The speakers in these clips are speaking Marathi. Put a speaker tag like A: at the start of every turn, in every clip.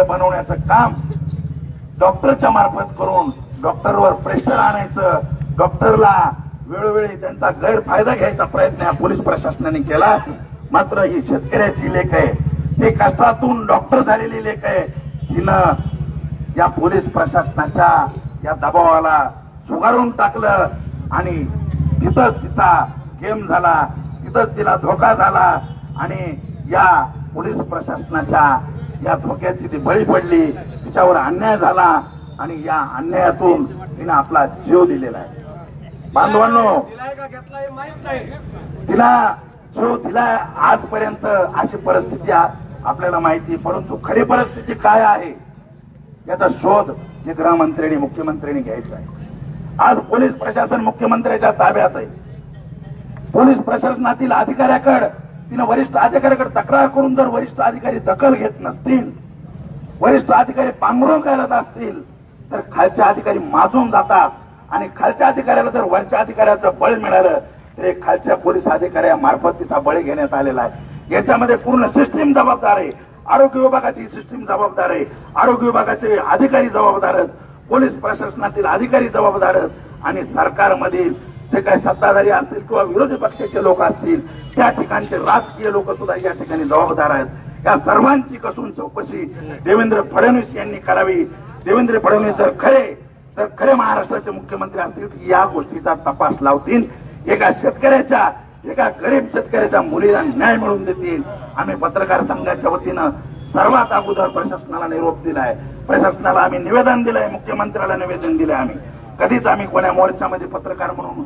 A: बनवण्याचं काम डॉक्टरच्या मार्फत करून डॉक्टरवर प्रेशर आणायचं डॉक्टरला वेळोवेळी त्यांचा गैरफायदा घ्यायचा प्रयत्न या पोलीस प्रशासनाने केला. मात्र ही शेतकऱ्याची लेख आहे. ते कष्टातून डॉक्टर झालेली लेख आहे. हिनं या पोलीस प्रशासनाच्या या दबावाला झुगारून टाकलं आणि तिथंच तिचा गेम झाला तिथंच तिला धोका झाला आणि या पोलीस प्रशासनाच्या या धोक्याची ती बळी पडली तिच्यावर अन्याय झाला आणि या अन्यायातून तिने आपला जीव दिलेला आहे. बांधवांनो तिला जीव दिलाय आजपर्यंत अशी परिस्थिती आपल्याला माहिती परंतु खरी परिस्थिती काय आहे याचा शोध जे गृहमंत्र्यांनी मुख्यमंत्र्यांनी घ्यायचा आहे. आज पोलीस प्रशासन मुख्यमंत्र्याच्या ताब्यात आहे. पोलीस प्रशासनातील अधिकाऱ्याकडे तिने वरिष्ठ अधिकाऱ्याकडे तक्रार करून जर वरिष्ठ अधिकारी दखल घेत नसतील वरिष्ठ अधिकारी पांघरून करत असतील तर खालच्या अधिकारी माजून जातात. आणि खालच्या अधिकाऱ्याला जर वरच्या अधिकाऱ्याचं बळ मिळालं तर एक खालच्या पोलीस अधिकाऱ्यामार्फत तिचा बळी घेण्यात आलेला आहे. याच्यामध्ये पूर्ण सिस्टीम जबाबदार आहे. आरोग्य विभागाची सिस्टीम जबाबदार आहे. आरोग्य विभागाचे अधिकारी जबाबदार आहेत. पोलीस प्रशासनातील अधिकारी जबाबदार आहेत. आणि सरकारमधील जे काही सत्ताधारी असतील किंवा विरोधी पक्षाचे लोक असतील त्या ठिकाणचे राजकीय लोक सुद्धा या ठिकाणी जबाबदार आहेत. या सर्वांची कसून चौकशी देवेंद्र फडणवीस यांनी करावी. देवेंद्र फडणवीस जर खरे तर खरे महाराष्ट्राचे मुख्यमंत्री असतील या गोष्टीचा तपास लावतील. एका शेतकऱ्याच्या एका गरीब शेतकऱ्याच्या मुलीला न्याय मिळवून देतील. आम्ही पत्रकार संघाच्या वतीनं सर्वात अगोदर प्रशासनाला निरोप दिलाय. प्रशासनाला आम्ही निवेदन दिलंय मुख्यमंत्र्याला निवेदन दिलंय आम्ही. कधीच आम्ही कोण्या मोर्चामध्ये पत्रकार म्हणून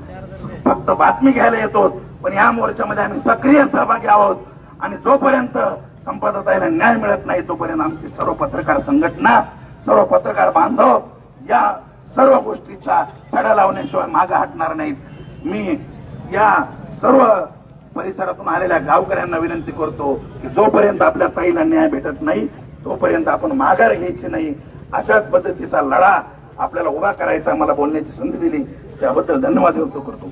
A: फक्त बातमी घ्यायला येतो पण या मोर्चामध्ये आम्ही सक्रिय सहभागी आहोत. आणि जोपर्यंत संपादताईला न्याय मिळत नाही तोपर्यंत आमची सर्व पत्रकार संघटना सर्व पत्रकार बांधव या सर्व गोष्टीचा छडा लावण्याशिवाय मागे हटणार नाहीत. मी या सर्व परिसरातून आलेल्या गावकऱ्यांना विनंती करतो की जोपर्यंत आपल्या ताईला न्याय भेटत नाही तोपर्यंत आपण माघार घ्यायची नाही. अशाच पद्धतीचा लढा आपल्याला उभा करायचा मला बोलण्याची संधी दिली. त्याबद्दल धन्यवाद व्यक्त करतो.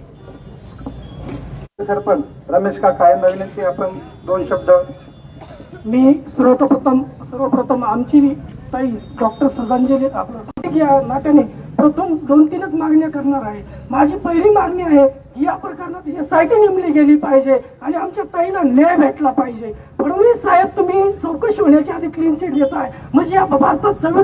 B: सरपंच रमेश काका यांना विनंती आपण दोन शब्द. मी सर्वप्रथम सर्वप्रथम आमची ताई डॉक्टर श्रद्धांजली आपलं या नात्याने प्रथम दोन तीनच मागण्या करणार आहे. माझी पहिली मागणी आहे या प्रकरणात एस आय टी नेमली गेली पाहिजे आणि आमच्या ताईला न्याय भेटला पाहिजे. फडणवीस साहेब तुम्ही चौकशी होण्याच्या आधी क्लीन चिट देताय म्हणजे या भारतात सर्व